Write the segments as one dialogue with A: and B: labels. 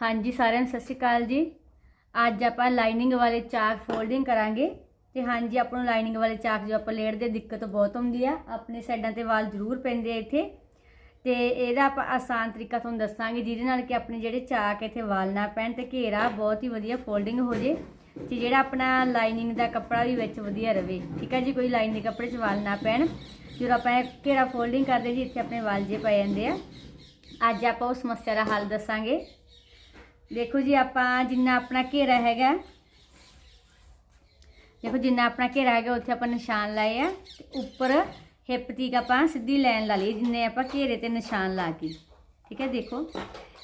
A: ਹਾਂਜੀ, ਸਾਰਿਆਂ ਨੂੰ ਸਤਿ ਸ਼੍ਰੀ ਅਕਾਲ ਜੀ। ਅੱਜ ਆਪਾਂ ਲਾਈਨਿੰਗ ਵਾਲੇ ਚਾਕ ਫੋਲਡਿੰਗ ਕਰਾਂਗੇ ਤੇ ਹਾਂਜੀ, ਆਪਾਂ ਨੂੰ ਲਾਈਨਿੰਗ ਵਾਲੇ ਚਾਕ ਜੋ ਆਪਾਂ ਲੇੜਦੇ, ਦਿੱਕਤ ਬਹੁਤ ਹੁੰਦੀ ਆ। ਆਪਣੇ ਸਾਈਡਾਂ ਤੇ ਵਾਲ ਜ਼ਰੂਰ ਪੈਂਦੇ ਆ ਇੱਥੇ। ਤੇ ਇਹਦਾ ਆਪਾਂ ਆਸਾਨ ਤਰੀਕਾ ਤੁਹਾਨੂੰ ਦੱਸਾਂਗੇ, ਜਿਹਦੇ ਨਾਲ ਕਿ ਆਪਣੇ ਜਿਹੜੇ ਚਾਕ ਇੱਥੇ ਵਾਲ ਨਾ ਪੈਣ ਤੇ ਘੇਰਾ ਬਹੁਤ ਹੀ ਵਧੀਆ ਫੋਲਡਿੰਗ ਹੋ ਜੇ ਤੇ ਜਿਹੜਾ ਆਪਣਾ ਲਾਈਨਿੰਗ ਦਾ ਕੱਪੜਾ ਵੀ ਵਿੱਚ ਵਧੀਆ ਰਵੇ। ਠੀਕ ਹੈ ਜੀ, ਕੋਈ ਲਾਈਨਿੰਗ ਕੱਪੜੇ 'ਚ ਵਾਲ ਨਾ ਪੈਣ। ਜਦੋਂ ਆਪਾਂ ਇਹ ਘੇਰਾ ਫੋਲਡਿੰਗ ਕਰਦੇ ਜੀ, ਇੱਥੇ ਆਪਣੇ ਵਾਲ ਜੇ ਪੈ ਜਾਂਦੇ ਆ। ਅੱਜ ਆਪਾਂ ਉਹ ਸਮੱਸਿਆ ਦਾ ਹੱਲ ਦੱਸਾਂਗੇ। ਦੇਖੋ ਜੀ, ਆਪਾਂ ਜਿੰਨਾ ਆਪਣਾ ਘੇਰਾ ਹੈਗਾ, ਦੇਖੋ ਜਿੰਨਾ ਆਪਣਾ ਘੇਰਾ ਹੈਗਾ, ਉੱਥੇ ਆਪਾਂ ਨਿਸ਼ਾਨ ਲਾਏ ਆ ਤੇ ਉੱਪਰ ਹਿੱਪ ਤੀਕ ਆਪਾਂ ਸਿੱਧੀ ਲਾਈਨ ਲਾ ਲਈ, ਜਿੰਨੇ ਆਪਾਂ ਘੇਰੇ ਤੇ ਨਿਸ਼ਾਨ ਲਾ ਕੇ। ਠੀਕ ਹੈ, ਦੇਖੋ।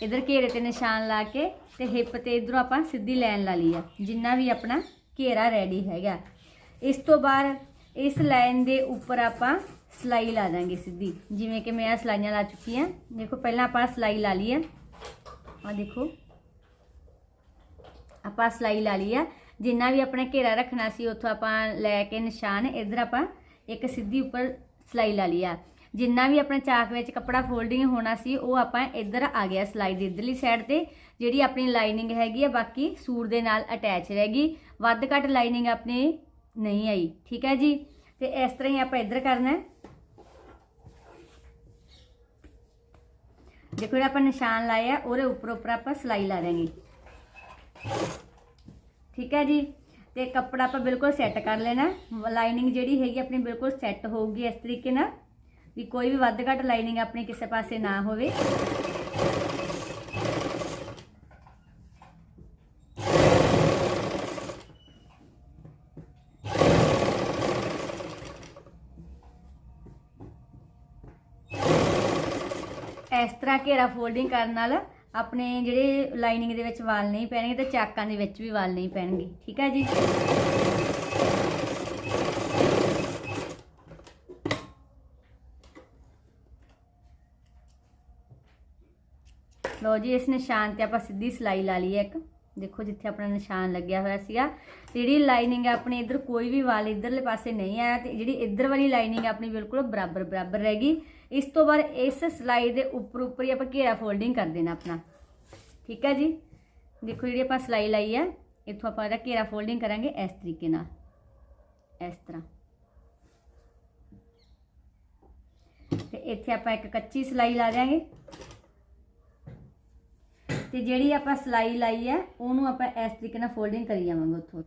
A: ਇਧਰ ਘੇਰੇ ਤੇ ਨਿਸ਼ਾਨ ਲਾ ਕੇ ਤੇ ਹਿੱਪ ਤੇ ਇਧਰੋਂ ਆਪਾਂ ਸਿੱਧੀ ਲਾਈਨ ਲਾ ਲਈ ਆ, ਜਿੰਨਾ ਵੀ ਆਪਣਾ ਘੇਰਾ ਰੈਡੀ ਹੈਗਾ। ਇਸ ਤੋਂ ਬਾਅਦ ਇਸ ਲਾਈਨ ਦੇ ਉੱਪਰ ਆਪਾਂ ਸਲਾਈ ਲਾ ਦਾਂਗੇ ਸਿੱਧੀ, ਜਿਵੇਂ ਕਿ ਮੈਂ ਆ ਸਲਾਈਆਂ ਲਾ ਚੁੱਕੀ ਆ। ਦੇਖੋ, ਪਹਿਲਾਂ ਆਪਾਂ ਸਲਾਈ ਲਾ ਲਈ ਆ। ਆ ਦੇਖੋ। ਆਪਾਂ ਸਲਾਈ ਲਾ ਲਈ ਆ। ਜਿੰਨਾ ਵੀ ਆਪਣਾ ਘੇਰਾ ਰੱਖਣਾ ਸੀ, ਉੱਥੋਂ ਆਪਾਂ ਲੈ ਕੇ ਨਿਸ਼ਾਨ ਇਧਰ ਆਪਾਂ ਇੱਕ ਸਿੱਧੀ ਉੱਪਰ ਸਲਾਈ ਲਾ ਲਈ ਆ। ਜਿੰਨਾ ਵੀ ਆਪਣਾ ਚਾਕ ਵਿੱਚ ਕੱਪੜਾ ਫੋਲਡਿੰਗ ਹੋਣਾ ਸੀ, ਉਹ ਆਪਾਂ ਇੱਧਰ ਆ ਗਿਆ ਸਲਾਈ ਦੀ ਇਧਰਲੀ ਸਾਈਡ ਤੇ, ਜਿਹੜੀ ਆਪਣੀ ਲਾਈਨਿੰਗ ਹੈਗੀ ਆ, ਬਾਕੀ ਸੂਟ ਦੇ ਨਾਲ ਅਟੈਚ ਰਹੇਗੀ ਵੱਧ ਘੱਟ ਲਾਈਨਿੰਗ ਆਪਣੀ ਨਹੀਂ ਆਈ, ਠੀਕ ਹੈ ਜੀ? ਤੇ ਇਸ ਤਰ੍ਹਾਂ ਹੀ ਆਪਾਂ ਇੱਧਰ ਕਰਨਾ ਹੈ। ਦੇਖੋ ਜਿਹੜਾ ਆਪਾਂ ਨਿਸ਼ਾਨ ਲਾਇਆ, ਉਹਦੇ ਉੱਪਰ ਉੱਪਰ ਆਪਾਂ ਸਲਾਈ ਲਾ ਦਾਂਗੇ ਠੀਕ ਹੈ ਜੀ? ਤੇ ਕੱਪੜਾ ਆਪਾਂ ਬਿਲਕੁਲ ਸੈੱਟ ਕਰ ਲੈਣਾ ਲਾਈਨਿੰਗ ਜਿਹੜੀ ਹੈਗੀ ਆਪਣੀ ਬਿਲਕੁਲ ਸੈੱਟ ਹੋਊਗੀ ਇਸ ਤਰੀਕੇ ਨਾਲ। ਵੀ ਕੋਈ ਵੀ ਵੱਧ ਘੱਟ ਲਾਈਨਿੰਗ ਆਪਣੀ ਕਿਸੇ ਪਾਸੇ ਨਾ ਹੋਵੇ। ਇਸ ਤਰ੍ਹਾਂ ਘੇਰਾ ਫੋਲਡਿੰਗ ਕਰਨ ਨਾਲ ਆਪਣੇ ਜਿਹੜੇ ਲਾਈਨਿੰਗ ਦੇ ਵਿੱਚ ਵਾਲ ਨਹੀਂ ਪੈਣਗੇ ਤੇ ਚਾਕਾਂ ਦੇ ਵਿੱਚ ਵੀ ਵਾਲ ਨਹੀਂ ਪੈਣਗੇ। ਠੀਕ ਹੈ ਜੀ? ਲੋ ਜੀ, ਇਸ ਨਿਸ਼ਾਨ ਤੇ ਆਪਾਂ ਸਿੱਧੀ ਸਲਾਈ ਲਾ ਲਈ ਹੈ ਇੱਕ। ਦੇਖੋ ਜਿੱਥੇ ਆਪਣਾ ਨਿਸ਼ਾਨ ਲੱਗਿਆ ਹੋਇਆ ਸੀਗਾ ਤੇ ਜਿਹੜੀ ਲਾਈਨਿੰਗ ਹੈ ਆਪਣੀ ਇੱਧਰ ਕੋਈ ਵੀ ਵਾਲ ਇੱਧਰਲੇ ਪਾਸੇ ਨਹੀਂ ਆਇਆ ਤੇ ਜਿਹੜੀ ਇੱਧਰ ਵਾਲੀ ਲਾਈਨਿੰਗ ਆਪਣੀ ਬਿਲਕੁਲ ਬਰਾਬਰ ਬਰਾਬਰ ਰਹੇਗੀ ਇਸ ਤੋਂ ਬਾਅਦ ਇਸ ਸਲਾਈ ਦੇ ਉੱਪਰ ਉੱਪਰ ਹੀ ਆਪਾਂ ਘੇਰਾ ਫੋਲਡਿੰਗ ਕਰ ਦੇਣਾ ਆਪਣਾ। ਠੀਕ ਹੈ ਜੀ? ਦੇਖੋ ਜਿਹੜੀ ਆਪਾਂ ਸਲਾਈ ਲਾਈ ਹੈ ਇੱਥੋਂ ਆਪਾਂ ਇਹਦਾ ਘੇਰਾ ਫੋਲਡਿੰਗ ਕਰਾਂਗੇ ਇਸ ਤਰੀਕੇ ਨਾਲ। ਇਸ ਤਰ੍ਹਾਂ। ਤੇ ਇੱਥੇ ਆਪਾਂ ਇੱਕ ਕੱਚੀ ਸਲਾਈ ਲਾ ਦਿਆਂਗੇ। ਤੇ ਜਿਹੜੀ ਆਪਾਂ ਸਲਾਈ ਲਾਈ ਹੈ, ਉਹਨੂੰ ਆਪਾਂ ਇਸ ਤਰੀਕੇ ਨਾਲ ਫੋਲਡਿੰਗ ਕਰੀ ਜਾਵਾਂਗੇ ਉੱਥੋਂ।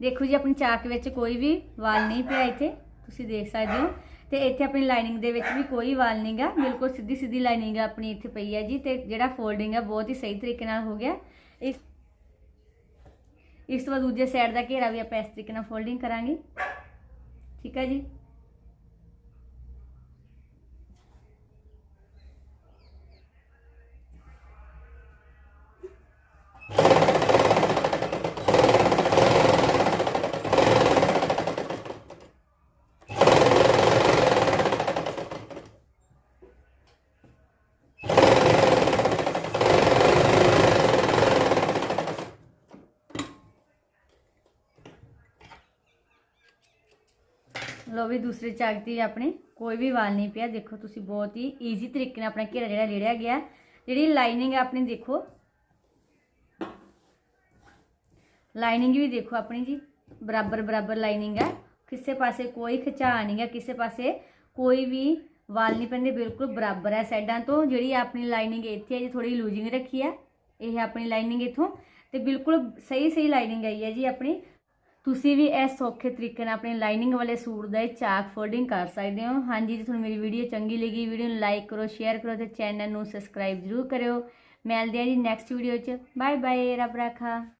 A: ਦੇਖੋ ਜੀ, ਆਪਣੀ ਚਾਕ ਵਿੱਚ ਕੋਈ ਵੀ ਵਾਲ ਨਹੀਂ ਪਿਆ ਇੱਥੇ। ਤੁਸੀਂ ਦੇਖ ਸਕਦੇ ਹੋ। ਤੇ ਇੱਥੇ ਆਪਣੀ ਲਾਈਨਿੰਗ ਦੇ ਵਿੱਚ ਵੀ ਕੋਈ ਵਾਲ ਨਹੀਂਗਾ ਬਿਲਕੁਲ ਸਿੱਧੀ ਸਿੱਧੀ ਲਾਈਨਿੰਗ ਆਪਣੀ ਇੱਥੇ ਪਈ ਹੈ ਜੀ ਤੇ ਜਿਹੜਾ ਫੋਲਡਿੰਗ ਹੈ ਬਹੁਤ ਹੀ ਸਹੀ ਤਰੀਕੇ ਨਾਲ ਹੋ ਗਿਆ। ਇਸ ਇਸ ਤੋਂ ਬਾਅਦ ਦੂਜੇ ਸਾਈਡ ਦਾ ਘੇਰਾ ਵੀ ਆਪਾਂ ਇਸ ਤਰੀਕੇ ਨਾਲ ਫੋਲਡਿੰਗ ਕਰਾਂਗੇ। ਠੀਕ ਹੈ ਜੀ? ਲੋ ਵੀ ਦੂਸਰੇ ਚਾਕ ਤੇ ਆਪਣੇ ਕੋਈ ਵੀ ਵਾਲ ਨਹੀਂ ਪਿਆ। ਦੇਖੋ ਤੁਸੀਂ ਬਹੁਤ ਹੀ ਈਜ਼ੀ ਤਰੀਕੇ ਨਾਲ ਆਪਣਾ ਘੇਰਾ ਜਿਹੜਾ ਲੇੜਿਆ ਗਿਆ। ਜਿਹੜੀ ਲਾਈਨਿੰਗ ਹੈ ਆਪਣੀ ਦੇਖੋ। ਲਾਈਨਿੰਗ ਵੀ ਦੇਖੋ ਆਪਣੀ ਜੀ। ਬਰਾਬਰ ਬਰਾਬਰ ਲਾਈਨਿੰਗ ਹੈ ਕਿਸੇ ਪਾਸੇ ਕੋਈ ਖਿਚਾ ਨਹੀਂ ਹੈ ਕਿਸੇ ਪਾਸੇ ਕੋਈ ਵੀ ਵਾਲ ਨਹੀਂ ਪੈਂਦੇ। ਬਿਲਕੁਲ ਬਰਾਬਰ ਹੈ ਸਾਈਡਾਂ ਤੋਂ। ਜਿਹੜੀ ਆਪਣੀ ਲਾਈਨਿੰਗ ਇੱਥੇ ਹੈ ਜੀ ਥੋੜੀ ਲੂਜ਼ਿੰਗ ਰੱਖੀ ਹੈ ਇਹ ਆਪਣੀ ਲਾਈਨਿੰਗ ਇਥੋਂ। ਤੇ ਬਿਲਕੁਲ ਸਹੀ ਸਹੀ ਲਾਈਨਿੰਗ ਆਈ ਹੈ ਜੀ ਆਪਣੀ। ਤੁਸੀਂ ਵੀ ਇਸ ਸੌਖੇ ਤਰੀਕੇ ਨਾਲ ਆਪਣੇ ਲਾਈਨਿੰਗ ਵਾਲੇ ਸੂਟ ਦਾ ਇਹ ਚਾਕ ਫੋਲਡਿੰਗ ਕਰ ਸਕਦੇ ਹੋ। ਹਾਂਜੀ ਜੇ, ਤੁਹਾਨੂੰ ਮੇਰੀ ਵੀਡੀਓ ਚੰਗੀ ਲੱਗੀ ਵੀਡੀਓ ਨੂੰ ਲਾਈਕ ਕਰੋ ਸ਼ੇਅਰ ਕਰੋ ਤੇ ਚੈਨਲ ਨੂੰ ਸਬਸਕ੍ਰਾਈਬ ਜ਼ਰੂਰ ਕਰਿਓ। ਮਿਲਦੇ ਹਾਂ ਜੀ ਨੈਕਸਟ ਵੀਡੀਓ 'ਚ। ਬਾਏ ਬਾਏ ਰੱਬ ਰਾਖਾ।